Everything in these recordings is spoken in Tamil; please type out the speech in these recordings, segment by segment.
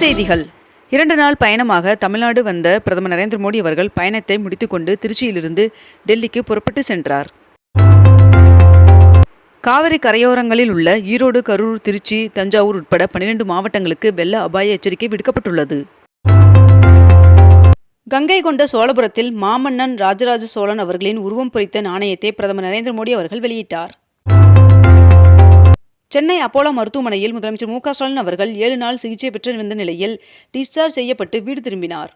செய்திகள். இரண்டு நாள் பயணமாக தமிழ்நாடு வந்த பிரதமர் நரேந்திர மோடி அவர்கள் பயணத்தை முடித்துக்கொண்டு திருச்சியிலிருந்து டெல்லிக்கு புறப்பட்டு சென்றார். காவிரி கரையோரங்களில் உள்ள ஈரோடு கரூர் திருச்சி தஞ்சாவூர் உட்பட பன்னிரண்டு மாவட்டங்களுக்கு வெள்ள அபாய எச்சரிக்கை விடுக்கப்பட்டுள்ளது. கங்கை கொண்ட சோழபுரத்தில் மாமன்னன் ராஜராஜ சோழன் அவர்களின் உருவம் பொறித்த நாணயத்தை பிரதமர் நரேந்திர மோடி அவர்கள் வெளியிட்டார். சென்னை அப்போலோ மருத்துவமனையில் முதலமைச்சர் மு க ஸ்டாலின் அவர்கள் ஏழு நாள் சிகிச்சை பெற்று வந்த நிலையில் டிஸ்சார்ஜ் செய்யப்பட்டு வீடு திரும்பினார்.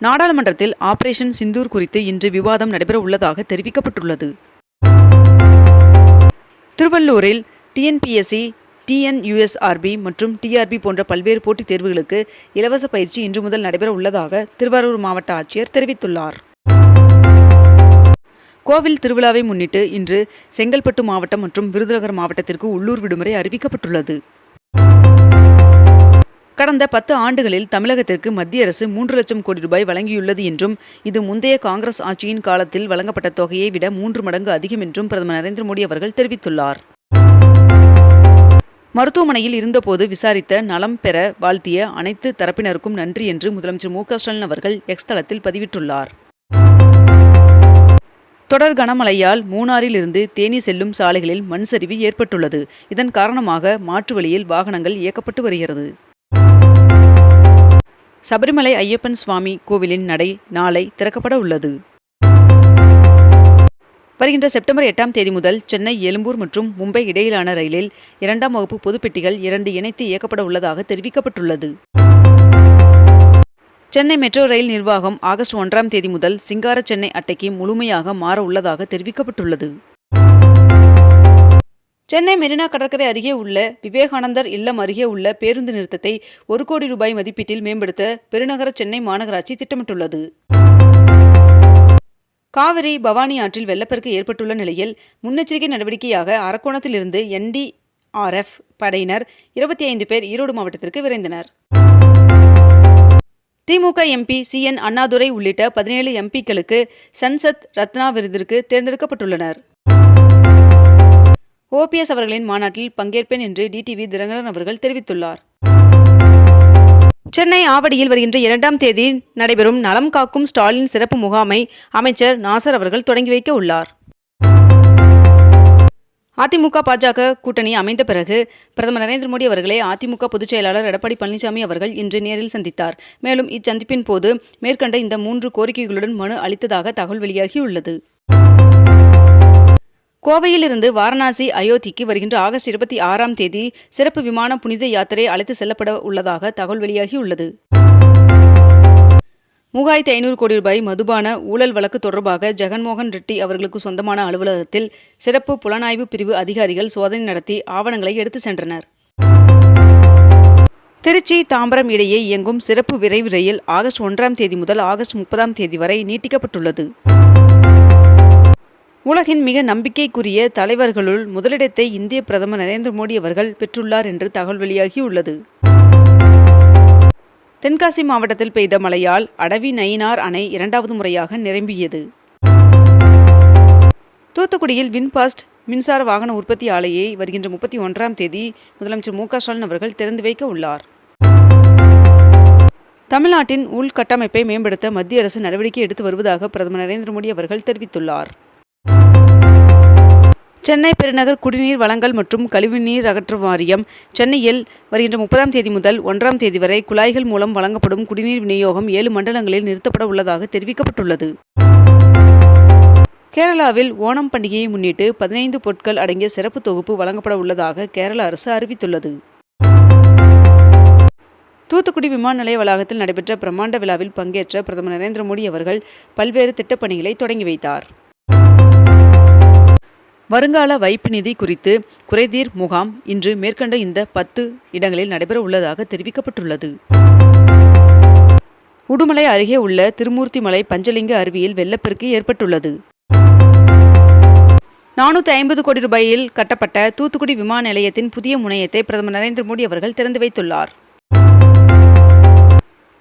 நாடாளுமன்றத்தில் ஆபரேஷன் சிந்தூர் குறித்து இன்று விவாதம் நடைபெற உள்ளதாக தெரிவிக்கப்பட்டுள்ளது. திருவள்ளூரில் டிஎன்பிஎஸ்சி டிஎன்யூஎஸ்ஆர்பி மற்றும் டிஆர்பி போன்ற பல்வேறு போட்டித் தேர்வுகளுக்கு இலவச பயிற்சி இன்று முதல் நடைபெற உள்ளதாக திருவாரூர் மாவட்ட ஆட்சியர் தெரிவித்துள்ளார். கோவில் திருவிழாவை முன்னிட்டு இன்று செங்கல்பட்டு மாவட்டம் மற்றும் விருதுநகர் மாவட்டத்திற்கு உள்ளூர் விடுமுறை அறிவிக்கப்பட்டுள்ளது. கடந்த பத்து ஆண்டுகளில் தமிழகத்திற்கு மத்திய அரசு மூன்று லட்சம் கோடி ரூபாய் வழங்கியுள்ளது என்றும் இது முந்தைய காங்கிரஸ் ஆட்சியின் காலத்தில் வழங்கப்பட்ட தொகையை விட மூன்று மடங்கு அதிகம் என்றும் பிரதமர் நரேந்திர மோடி அவர்கள் தெரிவித்துள்ளார். மருத்துவமனையில் இருந்தபோது விசாரித்த நலம் பெற வாழ்த்திய அனைத்து தரப்பினருக்கும் நன்றி என்று முதலமைச்சர் மு க ஸ்டாலின் அவர்கள் எக்ஸ் தளத்தில் பதிவிட்டுள்ளார். தொடர் கனமழையால் மூணாறில் இருந்து தேனி செல்லும் சாலைகளில் மண் சரிவு ஏற்பட்டுள்ளது. இதன் காரணமாக மாற்று வழியில் வாகனங்கள் இயக்கப்பட்டு வருகிறது. சபரிமலை ஐயப்பன் சுவாமி கோவிலின் நடை நாளை திறக்கப்பட உள்ளது. வருகின்ற செப்டம்பர் எட்டாம் தேதி முதல் சென்னை எழும்பூர் மற்றும் மும்பை இடையிலான ரயிலில் இரண்டாம் வகுப்பு பொதுப்பெட்டிகள் இரண்டு இணைத்து இயக்கப்பட உள்ளதாக தெரிவிக்கப்பட்டுள்ளது. சென்னை மெட்ரோ ரயில் நிர்வாகம் ஆகஸ்ட் ஒன்றாம் தேதி முதல் சிங்கார சென்னை அட்டைக்கு முழுமையாக மாற உள்ளதாக தெரிவிக்கப்பட்டுள்ளது. சென்னை மெரினா கடற்கரை அருகே உள்ள விவேகானந்தர் இல்லம் அருகே உள்ள பேருந்து நிறுத்தத்தை ஒரு கோடி ரூபாய் மதிப்பீட்டில் மேம்படுத்த பெருநகர சென்னை மாநகராட்சி திட்டமிட்டுள்ளது. காவிரி பவானி ஆற்றில் வெள்ளப்பெருக்கு ஏற்பட்டுள்ள நிலையில் முன்னெச்சரிக்கை நடவடிக்கையாக அரக்கோணத்திலிருந்து என்டிஆர்எஃப் படையினர் இருபத்தி ஐந்து பேர் ஈரோடு மாவட்டத்திற்கு விரைந்தனர். திமுக எம்பி சி. என். அண்ணாதுரை உள்ளிட்ட பதினேழு எம்பிக்களுக்கு சன்சத் ரத்னா விருதிற்கு தேர்ந்தெடுக்கப்பட்டுள்ளனர். ஓபிஎஸ் அவர்களின் மாநாட்டில் பங்கேற்பேன் என்று டிடிவி தினகரன் அவர்கள் தெரிவித்துள்ளார். சென்னை ஆவடியில் வருகின்ற இரண்டாம் தேதி நடைபெறும் நலம் காக்கும் ஸ்டாலின் சிறப்பு முகாமை அமைச்சர் நாசர் அவர்கள் தொடங்கி வைக்க உள்ளார். அதிமுக பாஜக கூட்டணி அமைந்த பிறகு பிரதமர் நரேந்திர மோடி அவர்களை அதிமுக பொதுச் செயலாளர் எடப்பாடி பழனிசாமி அவர்கள் இன்று நேரில் சந்தித்தார். மேலும் இச்சந்திப்பின் போது மேற்கண்ட இந்த மூன்று கோரிக்கைகளுடன் மனு அளித்ததாக தகவல் வெளியாகியுள்ளது கோவையிலிருந்து வாரணாசி அயோத்திக்கு வருகின்ற ஆகஸ்ட் இருபத்தி ஆறாம் தேதி சிறப்பு விமான புனித யாத்திரை அழைத்து செல்லப்பட உள்ளதாக தகவல் வெளியாகியுள்ளது மூவாயிரத்தி ஐநூறு கோடி ரூபாய் மதுபான ஊழல் வழக்கு தொடர்பாக ஜெகன்மோகன் ரெட்டி அவர்களுக்கு சொந்தமான அலுவலகத்தில் சிறப்பு புலனாய்வு பிரிவு அதிகாரிகள் சோதனை நடத்தி ஆவணங்களை எடுத்து சென்றனர். திருச்சி தாம்பரம் இடையே இயங்கும் சிறப்பு விரைவு ரயில் ஆகஸ்ட் ஒன்றாம் தேதி முதல் ஆகஸ்ட் முப்பதாம் தேதி வரை நீட்டிக்கப்பட்டுள்ளது. உலகின் மிக நம்பிக்கைக்குரிய தலைவர்களுள் முதலிடத்தை இந்திய பிரதமர் நரேந்திர மோடி அவர்கள் பெற்றுள்ளார் என்று தகவல் வெளியாகியுள்ளது. தென்காசி மாவட்டத்தில் பெய்த மழையால் அடவி நயினார் அணை இரண்டாவது முறையாக நிரம்பியது. தூத்துக்குடியில் வின்பாஸ்ட் மின்சார வாகன உற்பத்தி ஆலையை வருகின்ற முப்பத்தி ஒன்றாம் தேதி முதலமைச்சர் மு ஸ்டாலின் அவர்கள் திறந்து வைக்க உள்ளார். தமிழ்நாட்டின் உள்கட்டமைப்பை மேம்படுத்த மத்திய அரசு நடவடிக்கை எடுத்து வருவதாக பிரதமர் நரேந்திர மோடி அவர்கள் தெரிவித்துள்ளார். சென்னை பெருநகர் குடிநீர் வழங்கல் மற்றும் கழிவுநீர் அகற்று வாரியம் சென்னையில் வருகின்ற முப்பதாம் தேதி முதல் ஒன்றாம் தேதி வரை குழாய்கள் மூலம் வழங்கப்படும் குடிநீர் விநியோகம் ஏழு மண்டலங்களில் நிறுத்தப்பட உள்ளதாக தெரிவிக்கப்பட்டுள்ளது. கேரளாவில் ஓணம் பண்டிகையை முன்னிட்டு பதினைந்து பொருட்கள் அடங்கிய சிறப்பு தொகுப்பு வழங்கப்பட உள்ளதாக கேரள அரசு அறிவித்துள்ளது. தூத்துக்குடி விமான நிலைய வளாகத்தில் நடைபெற்ற பிரம்மாண்ட விழாவில் பங்கேற்ற பிரதமர் நரேந்திர மோடி அவர்கள் பல்வேறு திட்டப்பணிகளை தொடங்கி வைத்தார். வருங்கால வைப்பு நிதி குறித்து குறைதீர் முகாம் இன்று மேற்கண்ட இந்த பத்து இடங்களில் நடைபெற உள்ளதாக தெரிவிக்கப்பட்டுள்ளது. உடுமலை அருகே உள்ள திருமூர்த்திமலை பஞ்சலிங்க அருவியில் வெள்ளப்பெருக்கு ஏற்பட்டுள்ளது. நானூற்றி ஐம்பது கோடி ரூபாயில் கட்டப்பட்ட தூத்துக்குடி விமான நிலையத்தின் புதிய முனையத்தை பிரதமர் நரேந்திர மோடி அவர்கள் திறந்து வைத்துள்ளார்.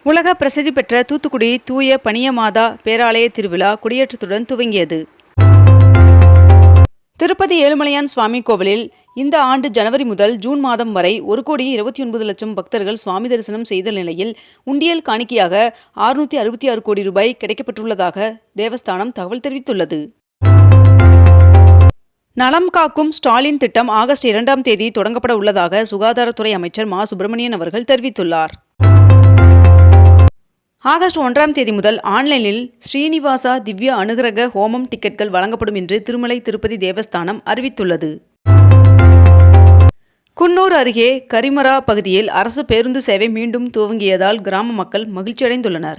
உலக பிரசித்தி பெற்ற தூத்துக்குடி தூய பனியமாதா பேராலய திருவிழா கொடியேற்றத்துடன் துவங்கியது. திருப்பதி ஏழுமலையான் சுவாமி கோவிலில் இந்த ஆண்டு ஜனவரி முதல் ஜூன் மாதம் வரை ஒரு கோடி இருபத்தி ஒன்பது லட்சம் பக்தர்கள் சுவாமி தரிசனம் செய்த நிலையில் உண்டியல் காணிக்கையாக அறுநூத்தி அறுபத்தி ஆறு கோடி ரூபாய் கிடைக்கப்பட்டுள்ளதாக தேவஸ்தானம் தகவல் தெரிவித்துள்ளது. நலம் காக்கும் ஸ்டாலின் திட்டம் ஆகஸ்ட் இரண்டாம் தேதி தொடங்கப்பட உள்ளதாக சுகாதாரத்துறை அமைச்சர் மா சுப்பிரமணியன் அவர்கள் தெரிவித்துள்ளார். ஆகஸ்ட் ஒன்றாம் தேதி முதல் ஆன்லைனில் ஸ்ரீனிவாசா திவ்ய அனுகிரக ஹோமம் டிக்கெட்கள் வழங்கப்படும் என்று திருமலை திருப்பதி தேவஸ்தானம் அறிவித்துள்ளது. குன்னூர் அருகே கரிமரா பகுதியில் அரசு பேருந்து சேவை மீண்டும் துவங்கியதால் கிராம மக்கள் மகிழ்ச்சியடைந்துள்ளனர்.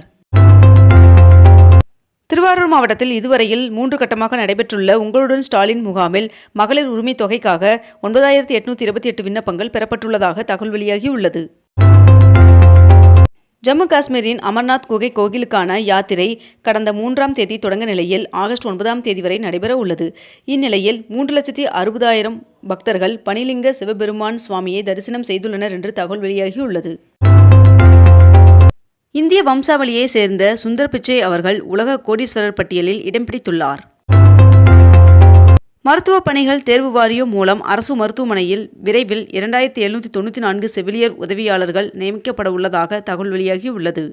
திருவாரூர் மாவட்டத்தில் இதுவரையில் மூன்று கட்டமாக நடைபெற்றுள்ள உங்களுடன் ஸ்டாலின் முகாமில் மகளிர் உரிமைத் தொகைக்காக ஒன்பதாயிரத்தி எட்நூத்தி இருபத்தி எட்டு விண்ணப்பங்கள் பெறப்பட்டுள்ளதாக தகவல் வெளியாகியுள்ளது. ஜம்மு காஷ்மீரின் அமர்நாத் குகை கோயிலுக்கான யாத்திரை கடந்த மூன்றாம் தேதி தொடங்க நிலையில் ஆகஸ்ட் ஒன்பதாம் தேதி வரை நடைபெற உள்ளது. இந்நிலையில் மூன்று லட்சத்தி அறுபதாயிரம் பக்தர்கள் பனிலிங்க சிவபெருமான் சுவாமியை தரிசனம் செய்துள்ளனர் என்று தகவல் வெளியாகியுள்ளது. இந்திய வம்சாவளியை சேர்ந்த சுந்தர் பிச்சை அவர்கள் உலக கோடீஸ்வரர் பட்டியலில் இடம் பிடித்துள்ளார். மருத்துவ பணிகள் தேர்வு வாரியம் மூலம் அரசு மருத்துவமனையில் விரைவில் இரண்டாயிரத்தி எழுநூற்றி தொண்ணூற்றி நான்கு செவிலியர் உதவியாளர்கள் நியமிக்கப்பட உள்ளதாக தகவல் வெளியாகியுள்ளது.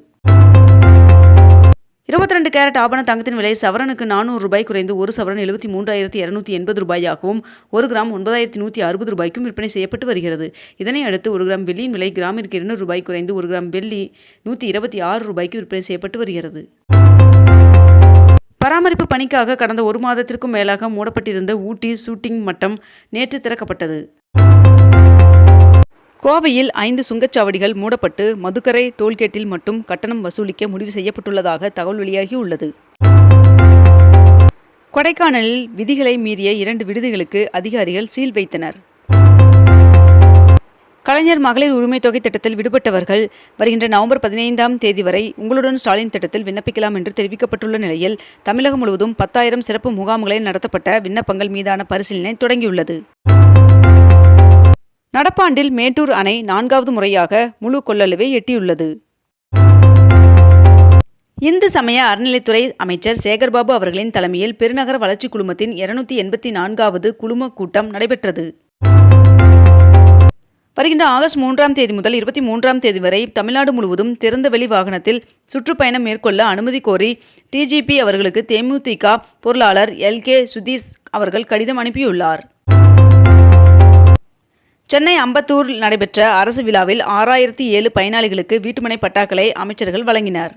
இருபத்தி ரெண்டு கேரட் ஆபண தங்கத்தின் விலை சவரனுக்கு நானூறு ரூபாய் குறைந்து ஒரு சவரன் எழுபத்தி மூன்றாயிரத்தி இரநூத்தி எண்பது ரூபாயாகவும் ஒரு கிராம் ஒன்பதாயிரத்தி நூற்றி அறுபது ரூபாய்க்கும் விற்பனை செய்யப்பட்டு வருகிறது. இதனை அடுத்து ஒரு கிராம் வெள்ளியின் விலை கிராமிற்கு இருநூறு ரூபாய் குறைந்து ஒரு கிராம் வெள்ளி நூற்றி இருபத்தி ஆறு ரூபாய்க்கு விற்பனை செய்யப்பட்டு வருகிறது. பராமரிப்பு பணிக்காக கடந்த ஒரு மாதத்திற்கும் மேலாக மூடப்பட்டிருந்த ஊட்டி ஷூட்டிங் மட்டம் நேற்று திறக்கப்பட்டது. கோவையில் ஐந்து சுங்கச்சாவடிகள் மூடப்பட்டு மதுக்கரை டோல்கேட்டில் மட்டும் கட்டணம் வசூலிக்க முடிவு செய்யப்பட்டுள்ளதாக தகவல் வெளியாகியுள்ளது கொடைக்கானலில் விதிகளை மீறிய இரண்டு விடுதிகளுக்கு அதிகாரிகள் சீல் வைத்தனர். கலைஞர் மகளிர் உரிமை தொகை திட்டத்தில் விடுபட்டவர்கள் வருகின்ற நவம்பர் பதினைந்தாம் தேதி வரை உங்களுடன் ஸ்டாலின் திட்டத்தில் விண்ணப்பிக்கலாம் என்று தெரிவிக்கப்பட்டுள்ள நிலையில் தமிழகம் முழுவதும் பத்தாயிரம் சிறப்பு முகாம்களில் நடத்தப்பட்ட விண்ணப்பங்கள் மீதான பரிசீலனை தொடங்கியுள்ளது. நடப்பாண்டில் மேட்டூர் அணை நான்காவது முறையாக முழு கொள்ளளவை எட்டியுள்ளது. இந்து சமய அறநிலைத்துறை அமைச்சர் சேகர்பாபு அவர்களின் தலைமையில் பெருநகர வளர்ச்சி குழுமத்தின் இருநூத்தி எண்பத்தி நான்காவது குழும கூட்டம் நடைபெற்றது. வருகின்ற ஆகஸ்ட் மூன்றாம் தேதி முதல் இருபத்தி மூன்றாம் தேதி வரை தமிழ்நாடு முழுவதும் திறந்தவெளி வாகனத்தில் சுற்றுப்பயணம் மேற்கொள்ள அனுமதி கோரி டிஜிபி அவர்களுக்கு தேமுதிக பொருளாளர் எல் கே சுதீஷ் அவர்கள் கடிதம் அனுப்பியுள்ளார். சென்னை அம்பத்தூரில் நடைபெற்ற அரசு விழாவில் ஆறாயிரத்தி ஏழு பயனாளிகளுக்கு வீட்டுமனை பட்டாக்களை அமைச்சர்கள் வழங்கினர்.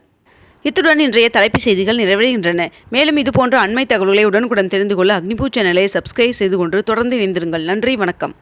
இத்துடன் இன்றைய தலைப்புச் செய்திகள் நிறைவடைகின்றன. மேலும் இதுபோன்ற அண்மை தகவல்களை உடனுக்குடன் தெரிந்து கொள்ள அக்னிபூ சேனலை சப்ஸ்கிரைப் செய்து கொண்டு தொடர்ந்து இணைந்திருங்கள். நன்றி வணக்கம்.